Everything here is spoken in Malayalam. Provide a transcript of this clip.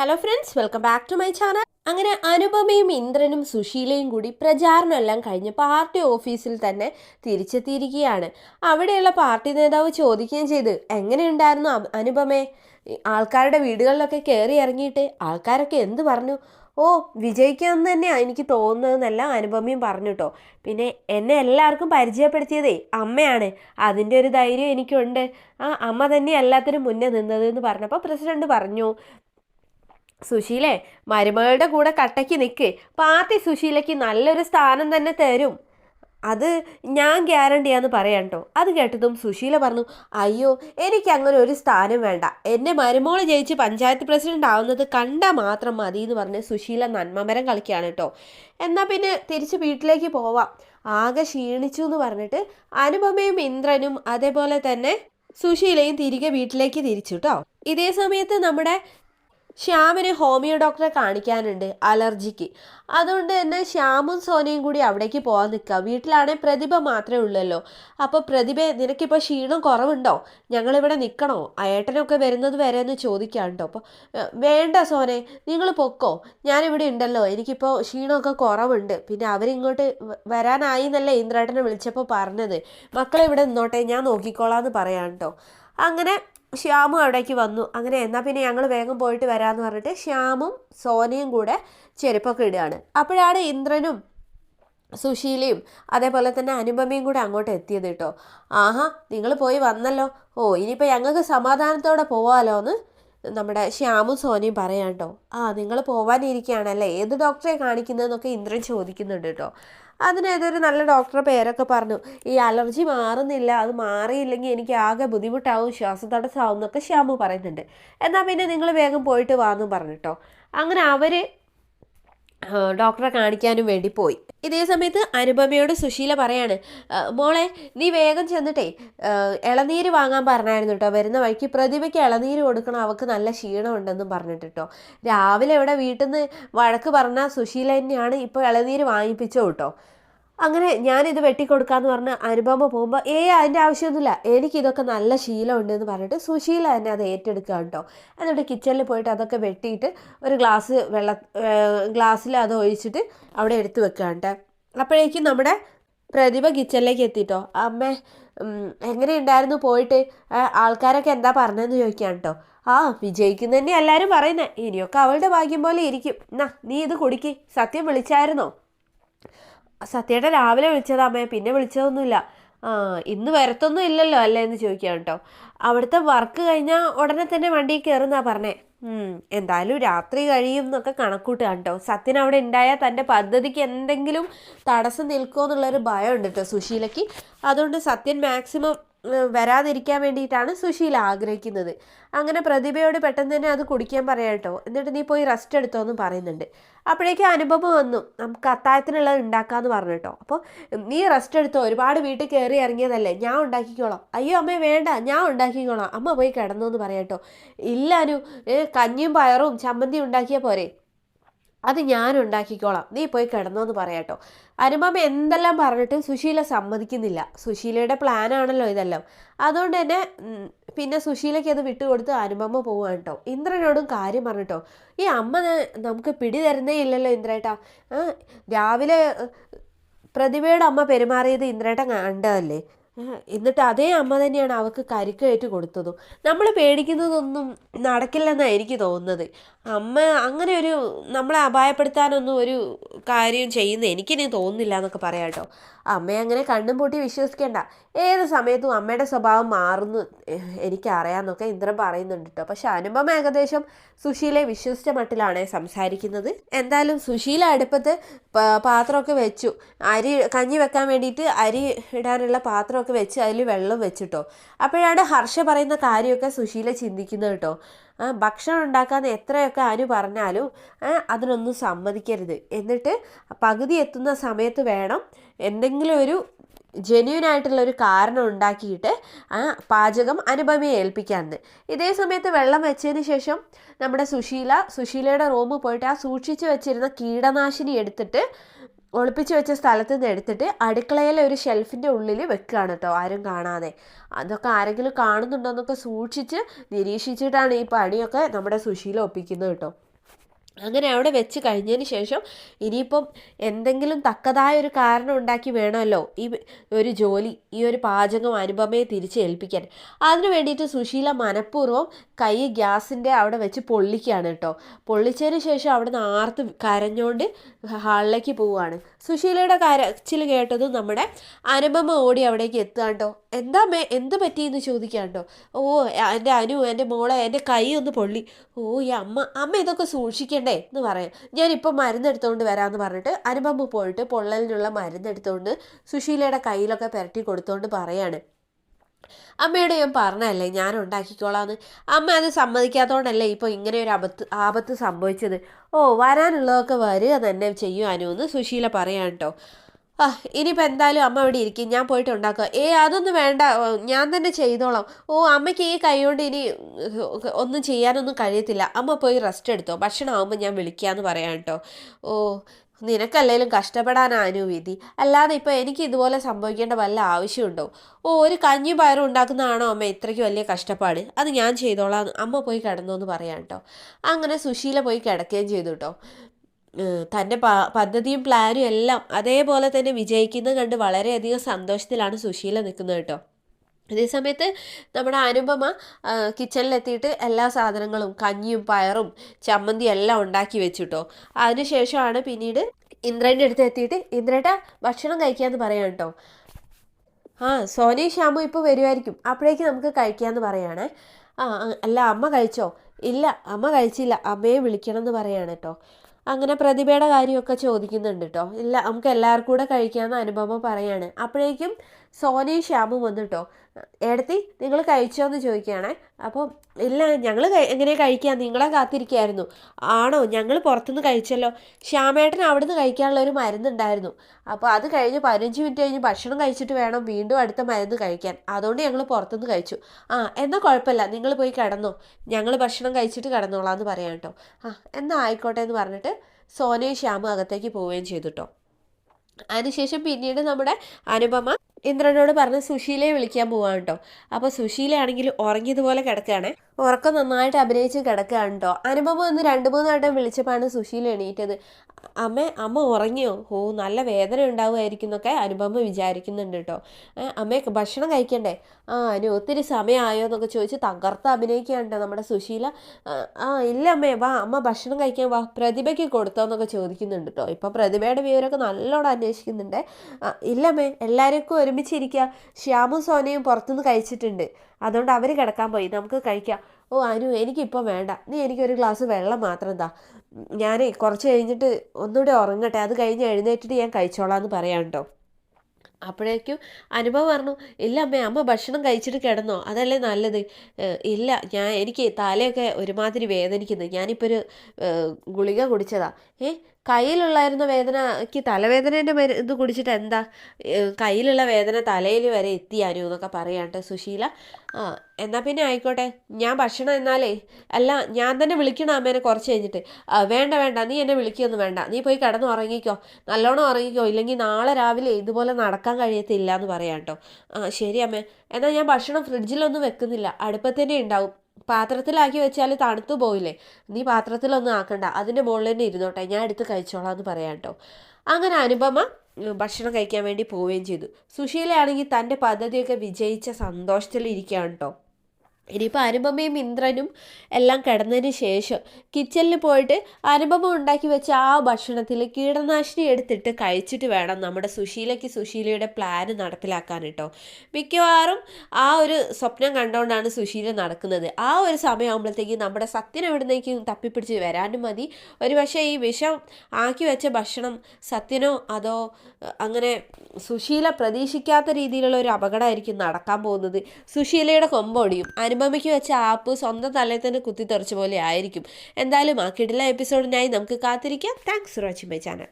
Hello friends welcome back to my channel അങ്ങനെ അനുപമയും ഇന്ദ്രനും സുശീലയും കൂടി പ്രചാരണം എല്ലാം കഴിഞ്ഞ് പാർട്ടി ഓഫീസിൽ തന്നെ തിരിച്ചെത്തിയിരിക്കുകയാണ്. അവിടെയുള്ള പാർട്ടി നേതാവ് ചോദിക്കുകയും ചെയ്ത് എങ്ങനെയുണ്ടായിരുന്നു അനുപമേ? ആൾക്കാരുടെ വീടുകളിലൊക്കെ കയറി ഇറങ്ങിയിട്ട് ആൾക്കാരൊക്കെ എന്ത് പറഞ്ഞു? ഓ വിജയിക്കാമെന്ന് തന്നെയാണ് എനിക്ക് തോന്നുന്നതെന്നല്ല അനുപമയും പറഞ്ഞു കേട്ടോ പിന്നെ എന്നെ എല്ലാവർക്കും പരിചയപ്പെടുത്തിയതേ അമ്മയാണ്. അതിന്റെ ഒരു ധൈര്യം എനിക്കുണ്ട്. ആ അമ്മ തന്നെ എല്ലാത്തിനും മുന്നേ നിന്നത് എന്ന് പറഞ്ഞപ്പോൾ പ്രസിഡന്റ് പറഞ്ഞു. സുശീലേ മരുമകളുടെ കൂടെ കട്ടയ്ക്ക് നിൽക്ക് പാർട്ടി സുശീലയ്ക്ക് നല്ലൊരു സ്ഥാനം തന്നെ തരും. അത് ഞാൻ ഗ്യാരണ്ടിയാന്ന് പറയാം കേട്ടോ അത് കേട്ടതും സുശീല പറഞ്ഞു അയ്യോ എനിക്ക് അങ്ങനെ ഒരു സ്ഥാനം വേണ്ട. എന്നെ മരുമോൾ ജയിച്ച് പഞ്ചായത്ത് പ്രസിഡന്റ് ആവുന്നത് കണ്ടാൽ മാത്രം മതി എന്ന് പറഞ്ഞ് സുശീല നന്മമരം കളിക്കുകയാണ് കേട്ടോ എന്നാൽ പിന്നെ തിരിച്ച് വീട്ടിലേക്ക് പോവാം. ആകെ ക്ഷീണിച്ചു എന്ന് പറഞ്ഞിട്ട് അനുപമയും ഇന്ദ്രനും അതേപോലെ തന്നെ സുശീലയും തിരികെ വീട്ടിലേക്ക് തിരിച്ചു കേട്ടോ ഇതേ സമയത്ത് നമ്മുടെ ശ്യാമിന് ഹോമിയോ ഡോക്ടറെ കാണിക്കാനുണ്ട് അലർജിക്ക്. അതുകൊണ്ട് തന്നെ ശ്യാമും സോനയും കൂടി അവിടേക്ക് പോകാൻ നിൽക്കുക. വീട്ടിലാണെങ്കിൽ പ്രതിഭ മാത്രമേ ഉള്ളല്ലോ. അപ്പോൾ പ്രതിഭ നിനക്കിപ്പോൾ ക്ഷീണം കുറവുണ്ടോ? ഞങ്ങളിവിടെ നിൽക്കണോ? ഏട്ടനൊക്കെ വരുന്നത് വരെ എന്ന് ചോദിക്കാം കേട്ടോ അപ്പോൾ വേണ്ട സോനെ നിങ്ങൾ പൊക്കോ. ഞാനിവിടെ ഉണ്ടല്ലോ. എനിക്കിപ്പോൾ ക്ഷീണമൊക്കെ കുറവുണ്ട്. പിന്നെ അവരിങ്ങോട്ട് വരാനായി എന്നല്ലേ ഇന്ദ്രേട്ടനെ വിളിച്ചപ്പോൾ പറഞ്ഞത്. മക്കളെ ഇവിടെ നിന്നോട്ടെ ഞാൻ നോക്കിക്കോളാം എന്ന് പറയാം കേട്ടോ അങ്ങനെ ശ്യാമും അവിടേക്ക് വന്നു. അങ്ങനെ എന്നാൽ പിന്നെ ഞങ്ങൾ വേഗം പോയിട്ട് വരാമെന്ന് പറഞ്ഞിട്ട് ശ്യാമും സോനയും കൂടെ ചെരുപ്പൊക്കെ ഇടുകയാണ്. അപ്പോഴാണ് ഇന്ദ്രനും സുശീലയും അതേപോലെ തന്നെ അനുപമയും കൂടെ അങ്ങോട്ട് എത്തിയത് കേട്ടോ. ആഹാ നിങ്ങൾ പോയി വന്നല്ലോ. ഓ ഇനിയിപ്പോൾ ഞങ്ങൾക്ക് സമാധാനത്തോടെ പോവാമല്ലോ എന്ന് നമ്മുടെ ശ്യാമും സോനിയും പറയാം കേട്ടോ. ആ നിങ്ങൾ പോവാനിരിക്കുകയാണല്ലേ? ഏത് ഡോക്ടറെ കാണിക്കുന്നതെന്നൊക്കെ ഇന്ദ്രൻ ചോദിക്കുന്നുണ്ട് കേട്ടോ. അതിന് ഏതൊരു നല്ല ഡോക്ടറെ പേരൊക്കെ പറഞ്ഞു ഈ അലർജി മാറുന്നില്ല അത് മാറിയില്ലെങ്കിൽ എനിക്ക് ആകെ ബുദ്ധിമുട്ടാവും ശ്വാസതടസ്സമാവും എന്നൊക്കെ ശ്യാമു പറയുന്നുണ്ട്. എന്നാൽ പിന്നെ നിങ്ങൾ വേഗം പോയിട്ട് വാന്നും പറഞ്ഞിട്ടോ അങ്ങനെ അവർ ഡോക്ടറെ കാണിക്കാനും വേണ്ടി പോയി. ഇതേ സമയത്ത് അനുപമയോട് സുശീല പറയാണ് "ആ, മോളെ നീ വേഗം ചെന്നിട്ടേ ഇളനീര് വാങ്ങാൻ പറഞ്ഞായിരുന്നു കേട്ടോ വരുന്ന വഴിക്ക് പ്രതിഭയ്ക്ക് ഇളനീര് കൊടുക്കണം അവൾക്ക് നല്ല ക്ഷീണമുണ്ടെന്നും പറഞ്ഞിട്ട് കേട്ടോ രാവിലെ ഇവിടെ വീട്ടിൽ നിന്ന് വഴക്ക് പറഞ്ഞ സുശീല തന്നെയാണ് ഇപ്പോൾ ഇളനീര് വാങ്ങിപ്പിച്ചോ കേട്ടോ അങ്ങനെ ഞാനിത് വെട്ടിക്കൊടുക്കാന്ന് പറഞ്ഞ് അനുപമ പോകുമ്പോൾ ഏ അതിന്റെ ആവശ്യമൊന്നുമില്ല. എനിക്കിതൊക്കെ നല്ല ശീലമുണ്ടെന്ന് പറഞ്ഞിട്ട് സുശീല തന്നെ അത് ഏറ്റെടുക്കുക കേട്ടോ. എന്നിട്ട് കിച്ചണിൽ പോയിട്ട് അതൊക്കെ വെട്ടിയിട്ട് ഒരു ഗ്ലാസ് വെള്ള ഗ്ലാസ്സിൽ അത് ഒഴിച്ചിട്ട് അവിടെ എടുത്തു വെക്കുക അപ്പോഴേക്കും നമ്മുടെ പ്രതിഭ കിച്ചണിലേക്ക് എത്തിയിട്ടോ അമ്മ എങ്ങനെ എങ്ങനെയുണ്ടായിരുന്നു പോയിട്ട്? ആൾക്കാരൊക്കെ എന്താ പറഞ്ഞതെന്ന് ചോദിക്കാം കേട്ടോ. ആ വിജയിക്കുന്ന തന്നെ എല്ലാവരും പറയുന്നത് ഇനിയൊക്കെ അവളുടെ ഭാഗ്യം പോലെ ഇരിക്കും. എന്നാ നീ ഇത് കുടിക്ക്. സത്യം വിളിച്ചായിരുന്നോ? സത്യേട്ടൻ രാവിലെ വിളിച്ചതാ അമ്മയെ പിന്നെ വിളിച്ചതൊന്നുമില്ല. ആ ഇന്ന് വരത്തൊന്നും ഇല്ലല്ലോ അല്ലേ എന്ന് ചോദിക്കാം കേട്ടോ. അവിടുത്തെ വർക്ക് കഴിഞ്ഞാൽ ഉടനെ തന്നെ വണ്ടിയിൽ കയറുന്നാ പറഞ്ഞേ. എന്തായാലും രാത്രി കഴിയും എന്നൊക്കെ കണക്കൂട്ടുക കേട്ടോ. സത്യൻ അവിടെ ഉണ്ടായാൽ തന്റെ പദ്ധതിക്ക് എന്തെങ്കിലും തടസ്സം നിൽക്കുമോ എന്നുള്ളൊരു ഭയം ഉണ്ട് കേട്ടോ സുശീലയ്ക്ക്. അതുകൊണ്ട് സത്യൻ മാക്സിമം വരാതിരിക്കാൻ വേണ്ടിയിട്ടാണ് സുശീല ആഗ്രഹിക്കുന്നത്. അങ്ങനെ പ്രതിഭയോട് പെട്ടെന്ന് തന്നെ അത് കുടിക്കാൻ പറയാം കേട്ടോ. എന്നിട്ട് നീ പോയി റെസ്റ്റ് എടുത്തോ എന്ന് പറയുന്നുണ്ട്. അപ്പോഴേക്കും അനുഭവം വന്നു. നമുക്ക് അത്താഴത്തിനുള്ളത് ഉണ്ടാക്കാമെന്ന് പറഞ്ഞു കേട്ടോ. അപ്പോൾ നീ റെസ്റ്റ് എടുത്തോ? ഒരുപാട് വീട്ടിൽ കയറി ഇറങ്ങിയതല്ലേ. ഞാൻ ഉണ്ടാക്കിക്കോളാം. അയ്യോ അമ്മേ വേണ്ട. ഞാൻ ഉണ്ടാക്കിക്കോളാം. അമ്മ പോയി കിടന്നു എന്ന് പറയാം കേട്ടോ. ഇല്ല അനു. കഞ്ഞിയും പയറും ചമ്മന്തി ഉണ്ടാക്കിയാൽ പോരെ. അത് ഞാൻ ഉണ്ടാക്കിക്കോളാം. നീ പോയി കിടന്നോന്ന് പറയാട്ടോ. അനുപമ എന്തെല്ലാം പറഞ്ഞിട്ട് സുശീല സമ്മതിക്കുന്നില്ല. സുശീലയുടെ പ്ലാനാണല്ലോ ഇതെല്ലാം. അതുകൊണ്ട് തന്നെ പിന്നെ സുശീലയ്ക്ക് അത് വിട്ടുകൊടുത്ത് അനുപമ പോവാണ് കേട്ടോ. ഇന്ദ്രനോടും കാര്യം പറഞ്ഞിട്ടോ. ഈ അമ്മ നമുക്ക് പിടി തരുന്നേ ഇല്ലല്ലോ ഇന്ദ്രേട്ടാ. രാവിലെ പ്രതിഭയുടെ അമ്മ പെരുമാറിയത് ഇന്ദ്രേട്ടൻ കണ്ടതല്ലേ? എന്നിട്ട് അതേ അമ്മ തന്നെയാണ് അവൾക്ക് കരിക്കേറ്റ് കൊടുത്തതും. നമ്മൾ പേടിക്കുന്നതൊന്നും നടക്കില്ലെന്നാണ് എനിക്ക് തോന്നുന്നത്. അമ്മ അങ്ങനെ ഒരു നമ്മളെ അപായപ്പെടുത്താനൊന്നും ഒരു കാര്യം ചെയ്യുന്ന എനിക്കിനി തോന്നുന്നില്ല എന്നൊക്കെ പറയാം കേട്ടോ. അമ്മയെ അങ്ങനെ കണ്ണും പൂട്ടി വിശ്വസിക്കേണ്ട. ഏത് സമയത്തും അമ്മയുടെ സ്വഭാവം മാറുന്നു എനിക്കറിയാമെന്നൊക്കെ ഇന്ദ്രൻ പറയുന്നുണ്ട് കേട്ടോ. പക്ഷെ അനുപമ ഏകദേശം സുശീലെ വിശ്വസിച്ച മട്ടിലാണ് സംസാരിക്കുന്നത്. എന്തായാലും സുശീല അടുപ്പത്ത് പാത്രമൊക്കെ വെച്ചു. അരി കഞ്ഞി വെക്കാൻ വേണ്ടിയിട്ട് അരി ഇടാനുള്ള പാത്രമൊക്കെ വെച്ച് അതിൽ വെള്ളം വെച്ചിട്ടോ. അപ്പോഴാണ് ഹർഷ പറയുന്ന കാര്യമൊക്കെ സുശീല ചിന്തിക്കുന്നത് കേട്ടോ. ഭക്ഷണം ഉണ്ടാക്കാൻ എത്രയൊക്കെ അനു പറഞ്ഞാലും അതിനൊന്നും സമ്മതിക്കരുത്. എന്നിട്ട് പകുതി എത്തുന്ന സമയത്ത് വേണം എന്തെങ്കിലും ഒരു ജെന്യൂൻ ആയിട്ടുള്ള ഒരു കാരണം ഉണ്ടാക്കിയിട്ട് ആ പാചകം അനുപമയെ ഏൽപ്പിക്കാമെന്ന് ഇതേ സമയത്ത് വെള്ളം വെച്ചതിന് ശേഷം നമ്മുടെ സുശീല സുശീലയുടെ റൂമിൽ പോയിട്ട് ആ സൂക്ഷിച്ചു വെച്ചിരുന്ന കീടനാശിനി എടുത്തിട്ട് ഒളിപ്പിച്ച് വെച്ച സ്ഥലത്ത് നിന്ന് എടുത്തിട്ട് അടുക്കളയിലെ ഒരു ഷെൽഫിന്റെ ഉള്ളിൽ വെക്കുകയാണ് കേട്ടോ ആരും കാണാതെ. അതൊക്കെ ആരെങ്കിലും കാണുന്നുണ്ടോ എന്നൊക്കെ സൂക്ഷിച്ച് നിരീക്ഷിച്ചിട്ടാണ് ഈ പണിയൊക്കെ നമ്മുടെ സുശീല ഒപ്പിക്കുന്നത് കേട്ടോ അങ്ങനെ അവിടെ വെച്ച് കഴിഞ്ഞതിന് ശേഷം ഇനിയിപ്പം എന്തെങ്കിലും തക്കതായ ഒരു കാരണം ഉണ്ടാക്കി വേണമല്ലോ ഈ ഒരു ജോലി ഈ ഒരു പാചകം അനുപമയെ തിരിച്ച് ഏൽപ്പിക്കാൻ. അതിന് വേണ്ടിയിട്ട് സുശീല മനഃപൂർവം കൈ ഗ്യാസിന്റെ അവിടെ വെച്ച് പൊള്ളിക്കുകയാണ് കേട്ടോ. പൊള്ളിച്ചതിന് ശേഷം അവിടെ നിന്ന് ആർത്ത് കരഞ്ഞുകൊണ്ട് ഹാളിലേക്ക് പോവുകയാണ്. സുശീലയുടെ കരച്ചിൽ കേട്ടത് നമ്മുടെ അനുപമ ഓടി അവിടേക്ക് എത്തുകയാണ്ടോ എന്താ മേ എന്ത് പറ്റിയെന്ന് ചോദിക്കാണ്ടോ ഓ എന്റെ അനു എന്റെ മോളെ എന്റെ കൈ ഒന്ന് പൊള്ളി. ഓ ഈ അമ്മ അമ്മ ഇതൊക്കെ സൂക്ഷിക്കണ്ടേ എന്ന് പറയാം. ഞാനിപ്പോൾ മരുന്നെടുത്തുകൊണ്ട് വരാമെന്ന് പറഞ്ഞിട്ട് അനുപമ്മ പോയിട്ട് പൊള്ളലിനുള്ള മരുന്നെടുത്തുകൊണ്ട് സുശീലയുടെ കയ്യിലൊക്കെ പുരട്ടി കൊടുത്തുകൊണ്ട് പറയാണ്. അമ്മയോട് ഞാൻ പറഞ്ഞല്ലേ ഞാൻ ഉണ്ടാക്കിക്കോളാന്ന്. അമ്മ അത് സമ്മതിക്കാത്തതുകൊണ്ടല്ലേ ഇപ്പോൾ ഇങ്ങനെ ഒരു അബത്ത് ആപത്ത് സംഭവിച്ചത്. ഓ വരാനുള്ളതൊക്കെ വരിക തന്നെ ചെയ്യും അനു എന്ന് സുശീല പറയാൻ കേട്ടോ. ആ ഇനിയിപ്പോൾ എന്തായാലും അമ്മ ഇവിടെ ഇരിക്കും. ഞാൻ പോയിട്ട് ഉണ്ടാക്കുക ഏ അതൊന്നും വേണ്ട. ഞാൻ തന്നെ ചെയ്തോളാം. ഓ അമ്മയ്ക്ക് ഈ കൈ കൊണ്ട് ഇനി ഒന്നും ചെയ്യാനൊന്നും കഴിയത്തില്ല. അമ്മ പോയി റെസ്റ്റ് എടുത്തോ. ഭക്ഷണം ആകുമ്പോൾ ഞാൻ വിളിക്കാമെന്ന് പറയാം കേട്ടോ. ഓ നിനക്കല്ലേലും കഷ്ടപ്പെടാനാനു വിധി അല്ലാതെ ഇപ്പോൾ എനിക്ക് ഇതുപോലെ സംഭവിക്കേണ്ട വല്ല ആവശ്യമുണ്ടോ? ഓ ഒരു കഞ്ഞി പയറും ഉണ്ടാക്കുന്നതാണോ അമ്മ ഇത്രയ്ക്ക് വലിയ കഷ്ടപ്പാട്? അത് ഞാൻ ചെയ്തോളാം. അമ്മ പോയി കിടന്നോ എന്ന് പറയാം കേട്ടോ. അങ്ങനെ സുശീല പോയി കിടക്കുകയും ചെയ്തു കേട്ടോ. തന്റെ പദ്ധതിയും പ്ലാനും എല്ലാം അതേപോലെ തന്നെ വിജയിക്കുന്നത് കണ്ട് വളരെയധികം സന്തോഷത്തിലാണ് സുശീല നിൽക്കുന്നത് കേട്ടോ. അതേ സമയത്ത് നമ്മുടെ അനുപമ കിച്ചണിലെത്തിയിട്ട് എല്ലാ സാധനങ്ങളും കഞ്ഞിയും പയറും ചമ്മന്തി എല്ലാം ഉണ്ടാക്കി വെച്ചിട്ടോ അതിനുശേഷമാണ് പിന്നീട് ഇന്ദ്രന്റെ അടുത്ത് എത്തിയിട്ട് ഇന്ദ്രേട്ട ഭക്ഷണം കഴിക്കാമെന്ന് പറയാം കേട്ടോ. ആ സോനി ശ്യാമു ഇപ്പോൾ വരുമായിരിക്കും അപ്പോഴേക്ക് നമുക്ക് കഴിക്കാമെന്ന് പറയണേ. ആ അല്ല അമ്മ കഴിച്ചോ? ഇല്ല അമ്മ കഴിച്ചില്ല. അമ്മയെ വിളിക്കണം എന്ന് പറയാണ് കേട്ടോ. അങ്ങനെ പ്രതിഭയുടെ കാര്യമൊക്കെ ചോദിക്കുന്നുണ്ട് കേട്ടോ ഇല്ല നമുക്ക് എല്ലാവർക്കും കൂടെ കഴിക്കാമെന്ന് അനുപമ പറയാണ്. അപ്പോഴേക്കും സോനയും ശ്യാമും വന്നിട്ടോ ഏടത്തി നിങ്ങൾ കഴിച്ചോ എന്ന് ചോദിക്കുകയാണേ. അപ്പോൾ ഇല്ല ഞങ്ങൾ എങ്ങനെ കഴിക്കുക നിങ്ങളെ കാത്തിരിക്കുകയായിരുന്നു ആണോ? ഞങ്ങൾ പുറത്തുനിന്ന് കഴിച്ചല്ലോ. ശ്യാമേട്ടൻ അവിടുന്ന് കഴിക്കാനുള്ള ഒരു മരുന്നുണ്ടായിരുന്നു. അപ്പോൾ അത് കഴിഞ്ഞ് പതിനഞ്ച് മിനിറ്റ് കഴിഞ്ഞ് ഭക്ഷണം കഴിച്ചിട്ട് വേണം വീണ്ടും അടുത്ത മരുന്ന് കഴിക്കാൻ. അതുകൊണ്ട് ഞങ്ങൾ പുറത്തുനിന്ന് കഴിച്ചു. ആ എന്നാൽ കുഴപ്പമില്ല. നിങ്ങൾ പോയി കിടന്നോ. ഞങ്ങൾ ഭക്ഷണം കഴിച്ചിട്ട് കിടന്നോളാം എന്ന് പറയാം കേട്ടോ. ആ എന്നാൽ ആയിക്കോട്ടെ എന്ന് പറഞ്ഞിട്ട് സോനയും ശ്യാമും അകത്തേക്ക് പോവുകയും ചെയ്തു കേട്ടോ. അതിനുശേഷം പിന്നീട് നമ്മുടെ അനുപമ ഇന്ദ്രനോട് പറഞ്ഞ് സുശീലയെ വിളിക്കാൻ പോവാണ് കേട്ടോ അപ്പോൾ സുശീലയാണെങ്കിൽ ഉറങ്ങിയതുപോലെ കിടക്കുകയാണ് ഉറക്കം നന്നായിട്ട് അഭിനയിച്ച് കിടക്കുകയാണ് കേട്ടോ അനുപമ ഒന്ന് രണ്ട് മൂന്ന് വട്ടം വിളിച്ചപ്പോഴാണ് സുശീല എണീറ്റത്. അമ്മ അമ്മ ഉറങ്ങിയോ? ഓ നല്ല വേദന ഉണ്ടാവുമായിരിക്കും എന്നൊക്കെ അനുപമ വിചാരിക്കുന്നുണ്ട് കേട്ടോ അമ്മ ഭക്ഷണം കഴിക്കണ്ടേ? ആ അനു ഒത്തിരി സമയമായോ? എന്നൊക്കെ ചോദിച്ച് തകർത്ത് അഭിനയിക്കുകയാണ് നമ്മുടെ സുശീല. ആ ഇല്ല അമ്മേ വാ അമ്മ ഭക്ഷണം കഴിക്കാൻ വാ പ്രതിഭയ്ക്ക് കൊടുത്തോ എന്നൊക്കെ ചോദിക്കുന്നുണ്ട് കേട്ടോ ഇപ്പോൾ പ്രതിഭയുടെ വിവരമൊക്കെ നല്ലോണം അന്വേഷിക്കുന്നുണ്ട്. ഇല്ലമ്മേ എല്ലാവർക്കും ഒരുമിച്ചിരിക്കുക. ശ്യാമും സോനയും പുറത്തുനിന്ന് കഴിച്ചിട്ടുണ്ട്. അതുകൊണ്ട് അവർ കിടക്കാൻ പോയി. നമുക്ക് കഴിക്കാം. ഓ അനു എനിക്കിപ്പോൾ വേണ്ട. നീ എനിക്കൊരു ഗ്ലാസ് വെള്ളം മാത്രം താ. ഞാനേ കുറച്ച് കഴിഞ്ഞിട്ട് ഒന്നുകൂടെ ഉറങ്ങട്ടെ. അത് കഴിഞ്ഞ് എഴുന്നേറ്റിട്ട് ഞാൻ കഴിച്ചോളാം എന്ന് പറയാം കേട്ടോ അപ്പോഴേക്കും അനുഭവം പറഞ്ഞു ഇല്ല അമ്മേ അമ്മ ഭക്ഷണം കഴിച്ചിട്ട് കിടന്നോ. അതല്ലേ നല്ലത്. ഇല്ല ഞാൻ എനിക്ക് തലയൊക്കെ ഒരുമാതിരി വേദനിക്കുന്നു. ഞാനിപ്പോൾ ഒരു ഗുളിക കുടിച്ചതാ. ഏ കയ്യിലുള്ളായിരുന്ന വേദനയ്ക്ക് തലവേദനേന്റെ മരു ഇത് കുടിച്ചിട്ട് എന്താ കയ്യിലുള്ള വേദന തലയിൽ വരെ എത്തിയാനു എന്നൊക്കെ പറയാണ്ട് സുശീല. ആ എന്നാൽ പിന്നെ ആയിക്കോട്ടെ ഞാൻ ഭക്ഷണം എന്നാലേ അല്ല ഞാൻ തന്നെ വിളിക്കണം അമ്മേനെ കുറച്ച് കഴിഞ്ഞിട്ട്. വേണ്ട വേണ്ട നീ എന്നെ വിളിക്കൊന്നും വേണ്ട. നീ പോയി കിടന്ന് ഉറങ്ങിക്കോ. നല്ലോണം ഉറങ്ങിക്കോ. ഇല്ലെങ്കിൽ നാളെ രാവിലെ ഇതുപോലെ നടക്കാൻ കഴിയത്തില്ല എന്ന് പറയാം കേട്ടോ. ആ ശരി അമ്മേ. എന്നാൽ ഞാൻ ഭക്ഷണം ഫ്രിഡ്ജിലൊന്നും വെക്കുന്നില്ല. അടുപ്പത്തന്നെ ഉണ്ടാവും. പാത്രത്തിലാക്കി വെച്ചാൽ തണുത്തു പോയില്ലേ? നീ പാത്രത്തിലൊന്നും ആക്കണ്ട. അതിന്റെ മുകളിൽ തന്നെ ഇരുന്നോട്ടെ. ഞാൻ എടുത്ത് കഴിച്ചോളാം എന്ന് പറയാം കേട്ടോ. അങ്ങനെ അനുപമ ഭക്ഷണം കഴിക്കാൻ വേണ്ടി പോവുകയും ചെയ്തു. സുശീലയാണെങ്കിൽ തന്റെ പദ്ധതിയൊക്കെ വിജയിച്ച സന്തോഷത്തിലിരിക്കുകയാണ് കേട്ടോ. ഇനിയിപ്പോൾ അനുപമയും ഇന്ദ്രനും എല്ലാം കിടന്നതിന് ശേഷം കിച്ചണിൽ പോയിട്ട് അനുപമ ഉണ്ടാക്കി വെച്ച ആ ഭക്ഷണത്തിൽ കീടനാശിനി എടുത്തിട്ട് കഴിച്ചിട്ട് വേണം നമ്മുടെ സുശീലയ്ക്ക് സുശീലയുടെ പ്ലാന് നടപ്പിലാക്കാൻ കേട്ടോ മിക്കവാറും ആ ഒരു സ്വപ്നം കണ്ടുകൊണ്ടാണ് സുശീല നടക്കുന്നത്. ആ ഒരു സമയമാകുമ്പോഴത്തേക്ക് നമ്മുടെ സത്യൻ എവിടുന്നേക്കും തപ്പിപ്പിടിച്ച് വരാനും മതി. ഒരു പക്ഷേ ഈ വിഷം ആക്കി വെച്ച ഭക്ഷണം സത്യനോ അതോ അങ്ങനെ സുശീല പ്രതീക്ഷിക്കാത്ത രീതിയിലുള്ള ഒരു അപകടമായിരിക്കും നടക്കാൻ പോകുന്നത്. സുശീലയുടെ കൊമ്പൊടിയും. അനുപമയ്ക്ക് വെച്ച ആപ്പ് സ്വന്തം തലയിൽ തന്നെ കുത്തിത്തെറിച്ച പോലെ ആയിരിക്കും. എന്തായാലും ആ കിടില എപ്പിസോഡിനായി നമുക്ക് കാത്തിരിക്കാം. Thanks for watching my channel